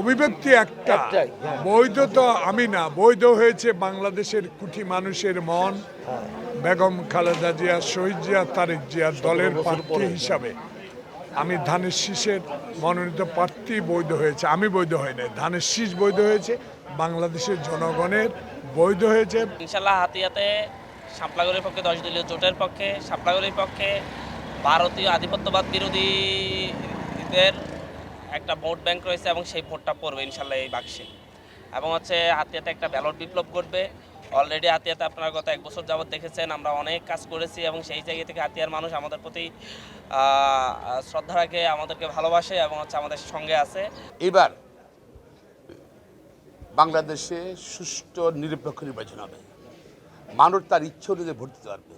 অভিব্যক্তি একটা। বৈধ তো আমি না বৈধ হয়েছে বাংলাদেশের কুঠি মানুষের মন। বেগম খালেদা জিয়া শহীদ জিয়া তারেক জিয়া দলের প্রার্থী হিসাবে। আমি ধানের শীষের মনোনীত প্রার্থী বৈধ হয়েছে আমি বৈধ হয় নাই। ধানের শীষ বৈধ হয়েছে বাংলাদেশের জনগণের বৈধ হয়েছে। ইনশাল্লাহ হাতিয়াতে সাপলাগরের পক্ষে দশ দলীয় জোটের পক্ষে সাপলাগরের পক্ষে ভারতীয় আধিপত্যবাদ বিরোধীদের একটা ভোট ব্যাংক রয়েছে এবং সেই ভোটটা পড়বে ইনশাল্লাহ এই বাক্সে। এবং হচ্ছে হাতিয়াতে একটা ব্যালট বিপ্লব ঘটবে। অলরেডি হাতিয়াতে আপনারা গত এক বছর যাবৎ দেখেছেন, আমরা অনেক কাজ করেছি এবং সেই জায়গা থেকে হাতিয়ার মানুষ আমাদের প্রতি শ্রদ্ধা রাখে, আমাদেরকে ভালোবাসে এবং হচ্ছে আমাদের সঙ্গে আছে। এবার বাংলাদেশে সুষ্ঠু নিরপেক্ষ নির্বাচন হবে। মানুষ তার ইচ্ছে অনুযায়ী ভোট দিতে পারবে।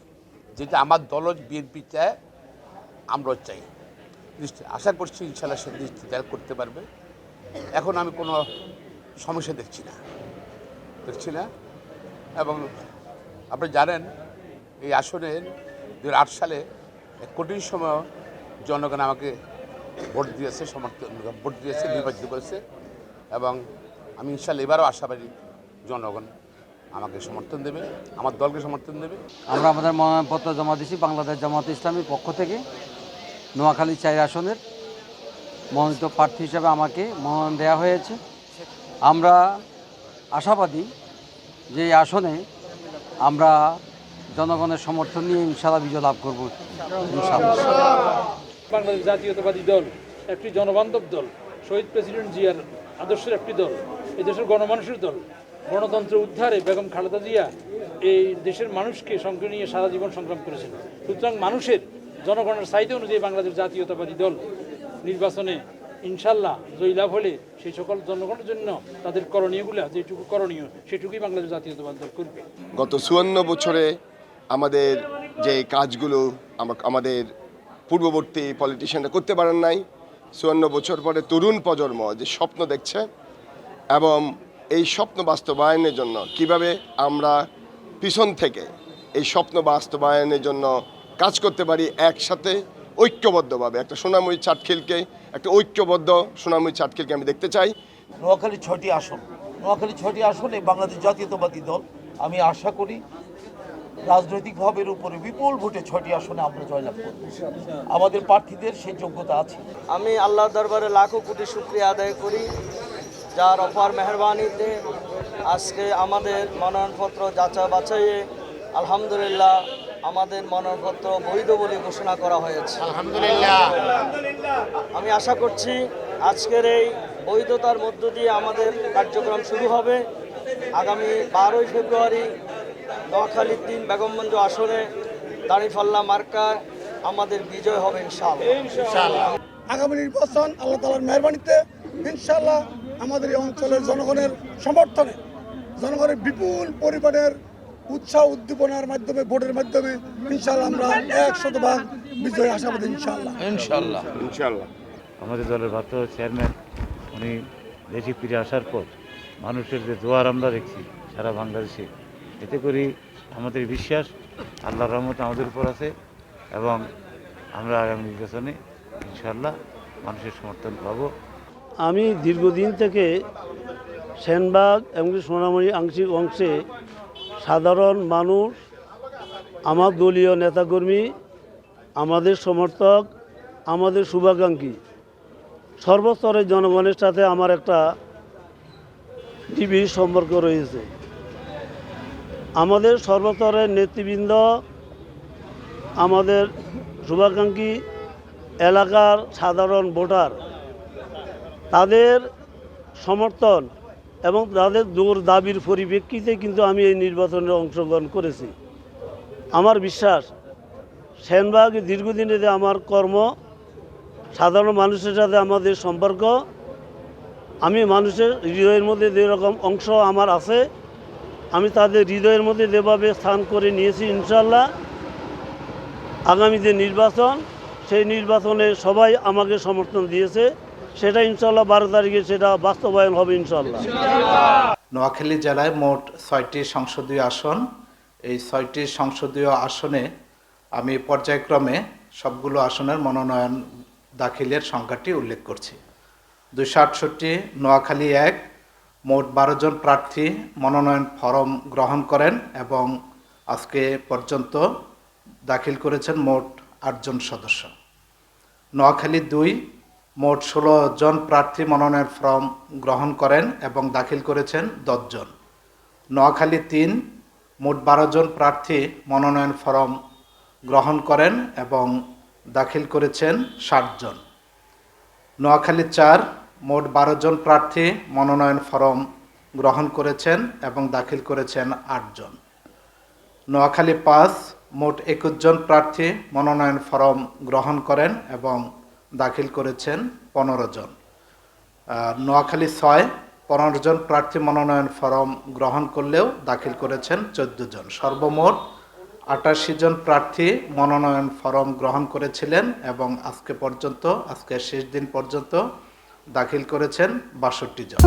যেটা আমার দল বিএনপি চায়, আমরাও চাই। নিশ্চয় আশা করছি ইনশাল্লাহ সে নিশ্চিত তারা করতে পারবে। এখন আমি কোনো সমস্যা দেখছি না। দেখছি না। এবং আপনি জানেন, এই আসনে দু সালে এক কঠিন সময় জনগণ আমাকে ভোট দিয়েছে সমর্থন ভোট দিয়েছে, নির্বাচিত করেছে। এবং আমি ইনশাল্লাহ এবারও আশাবাদী জনগণ আমাকে সমর্থন দেবে, আমার দলকে সমর্থন দেবে। আমরা আমাদের মনোনয়নপত্র জমা দিয়েছি বাংলাদেশ জামাত ইসলামীর পক্ষ থেকে। নোয়াখালী চাই আসনের মনোনীত প্রার্থী হিসেবে আমাকে মনোনয়ন দেওয়া হয়েছে। আমরা আশাবাদী যে আসনে আমরা জনগণের সমর্থন নিয়ে ইনশাল্লাহ বিজয় লাভ করব। বাংলাদেশ জাতীয়তাবাদী দল, একটি জনবান্ধব দল, শহীদ প্রেসিডেন্ট জিয়ার আদর্শের একটি দল, এই দেশের গণমানুষের দল। গণতন্ত্র উদ্ধারে বেগম খালেদা জিয়া এই দেশের মানুষকে সঙ্গে নিয়ে সারা জীবন সংগ্রাম করেছেন। সুতরাং মানুষের জনগণের চাহিদা অনুযায়ী বাংলাদেশ জাতীয়তাবাদী দল নির্বাচনে ইনশাল্লাহ জয়লাভ হলে সেই সকল জনগণের জন্য তাদের করণীয়গুলো যেটুকু করণীয়, সেটুকুই বাংলাদেশ জাতীয়তাবাদী দল করবে। গত চুয়ান্ন বছরে আমাদের যে কাজগুলো আমা- আমাদের পূর্ববর্তী পলিটিশিয়ানরা করতে পারেন নাই, চুয়ান্ন বছর পরে তরুণ প্রজন্ম যে স্বপ্ন দেখছে এবং এই স্বপ্ন বাস্তবায়নের জন্য কীভাবে আমরা পিছন থেকে এই স্বপ্ন বাস্তবায়নের জন্য কাজ করতে পারি একসাথে ঐক্যবদ্ধভাবে। একটা সোনাময়ী চাটখিলকে একটা ঐক্যবদ্ধ সোনাময়ী চাটখিলকে আমি দেখতে চাই। নোয়াখালী ছয়টি আসন। নোয়াখালী ছয়টি আসনে বাংলাদেশ জাতীয়তাবাদী দল। আমি আশা করি রাজনৈতিক ভাবের উপরে বিপুল ভোটে ছয়টি আসনে আমরা জয়লাভ করব। আমাদের প্রার্থীদের সেই যোগ্যতা আছে। আমি আল্লাহর দরবারে লাখো কোটি শুক্রিয়া আদায় করি। যার অপার মেহরবানিতে আজকে আমাদের মনোনয়নপত্র যাচা বাছাইয়ে আলহামদুলিল্লাহ আমাদের মনোনয়নপত্র বৈধ বলে ঘোষণা করা হয়েছে। আলহামদুলিল্লাহ। আমি আশা করছি আজকের এই বৈধতার মধ্য দিয়ে আমাদের কার্যক্রম শুরু হবে। আগামী বারোই ফেব্রুয়ারি নোয়াখালীর দিন বেগমগঞ্জ আসনে দাঁড়িপাল্লা মার্কা আমাদের বিজয় হবে ইনশাআল্লাহ। আগামী নির্বাচন আল্লাহ তালার মেহরবানিতে ইনশাল্লাহ আমাদের এই অঞ্চলের জনগণের সমর্থনে জনগণের বিপুল পরিমাণের উৎসাহ উদ্দীপনার মাধ্যমে ভোটের মাধ্যমে ইনশাল্লাহ আমরা এক শতভাগ বিজয় আশাবাদী ইনশাল্লাহ ইনশাল্লাহ ইনশাল্লাহ আমাদের দলের ভাত চেয়ারম্যান উনি দেশে ফিরে আসার পর মানুষের যে জোয়ার আমরা দেখছি সারা বাংলাদেশে এতে করি আমাদের বিশ্বাস আল্লাহর রহমত আমাদের উপর আছে এবং আমরা আগামী নির্বাচনে ইনশাল্লাহ মানুষের সমর্থন পাবো। আমি দীর্ঘদিন থেকে সেনবাগ এবং সোনামণি আংশিক অংশে সাধারণ মানুষ, আমার দলীয় নেতাকর্মী, আমাদের সমর্থক, আমাদের শুভাকাঙ্ক্ষী। সর্বস্তরের জনগণের সাথে আমার একটা টিভি সম্পর্ক রয়েছে। আমাদের সর্বস্তরের নেতৃবৃন্দ, আমাদের শুভাকাঙ্ক্ষী এলাকার সাধারণ ভোটার, তাদের সমর্থন এবং তাদের জোর দাবির পরিপ্রেক্ষিতে কিন্তু আমি এই নির্বাচনে অংশগ্রহণ করেছি। আমার বিশ্বাস, সেনবাগ দীর্ঘদিনে যে আমার কর্ম, সাধারণ মানুষের সাথে আমাদের সম্পর্ক, আমি মানুষের হৃদয়ের মধ্যে যেরকম অংশ আমার আছে, আমি তাদের হৃদয়ের মধ্যে যেভাবে স্থান করে নিয়েছি ইনশাল্লাহ আগামী যে নির্বাচন, সেই নির্বাচনে সবাই আমাকে সমর্থন দিয়েছে। সেটা ইনশাল্লাহ বারো তারিখে সেটা বাস্তবায়ন হবে ইনশাল্লাহ নোয়াখালী জেলায় মোট ছয়টি সংসদীয় আসন। এই ছয়টি সংসদীয় আসনে আমি পর্যায়ক্রমে সবগুলো আসনের মনোনয়ন দাখিলের সংখ্যাটি উল্লেখ করছি। দুইশো আটষট্টি, নোয়াখালী এক, মোট বারো জন প্রার্থী মনোনয়ন ফরম গ্রহণ করেন এবং আজকে পর্যন্ত দাখিল করেছেন মোট আটজন সদস্য। নোয়াখালী দুই মোট ষোলো জন প্রার্থী মনোনয়ন ফর্ম গ্রহণ করেন এবং দাখিল করেছেন দশজন নোয়াখালী তিন, মোট বারো জন প্রার্থী মনোনয়ন ফর্ম গ্রহণ করেন এবং দাখিল করেছেন ষাটজন নোয়াখালী চার, মোট বারো জন প্রার্থী মনোনয়ন ফর্ম গ্রহণ করেছেন এবং দাখিল করেছেন আটজন নোয়াখালী পাঁচ, মোট একুশ জন প্রার্থী মনোনয়ন ফর্ম গ্রহণ করেন এবং দাখিল করেছেন পনেরো জন। নোয়াখালী ছয়, পনেরো জন প্রার্থী মনোনয়ন ফরম গ্রহণ করলেও দাখিল করেছেন চোদ্দ জন। সর্বমোট আটাশি জন প্রার্থী মনোনয়ন ফরম গ্রহণ করেছিলেন এবং আজকে পর্যন্ত আজকে শেষ দিন পর্যন্ত দাখিল করেছেন বাষট্টি জন।